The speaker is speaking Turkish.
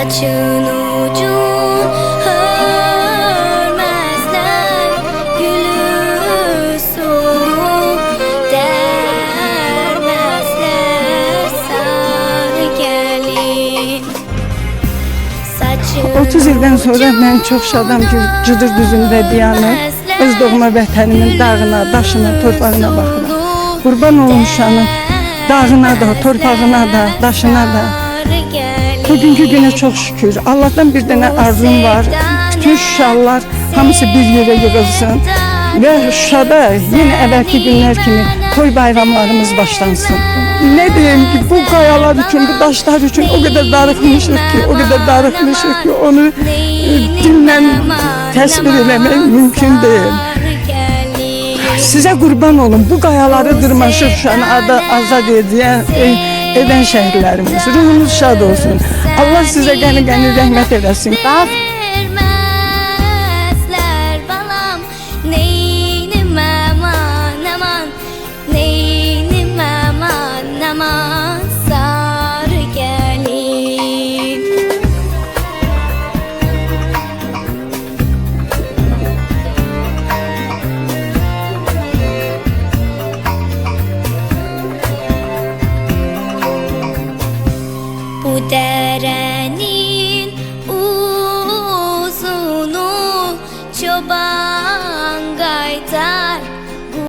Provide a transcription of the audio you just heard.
Saçın ucun hörmezler Gülü soğuk dermezler Sarı gelin Saçın 30 ildən sonra mən çox şadam ki, cıdır düzündə diyanır. Öz doğma vətənimin dağına, daşına, torpağına baxıram. Qurban olmuşanın dağına da, torpağına da, daşına da. Bugünkü günə çox şükür. Allahdan bir dənə arzum var. Bütün Şuşalılar hamısı bir yerə yığılsın və Şuşada yenə əvvəlki günlər kimi toy bayramlarımız başlansın. Ne diyeyim ki bu kayalar için, bu taşlar için o kadar darıkmışık ki, o kadar darıkmışık ki onu e, dinle təsvir eləmək mümkün değil. Size kurban olun. Bu kayaları dırmaşıp şu an azad ediyen, e, eden şehirlerimiz. Ruhunuz şad olsun. Allah size gani gani rahmet eylesin. Vermezler derenin uzunu çoban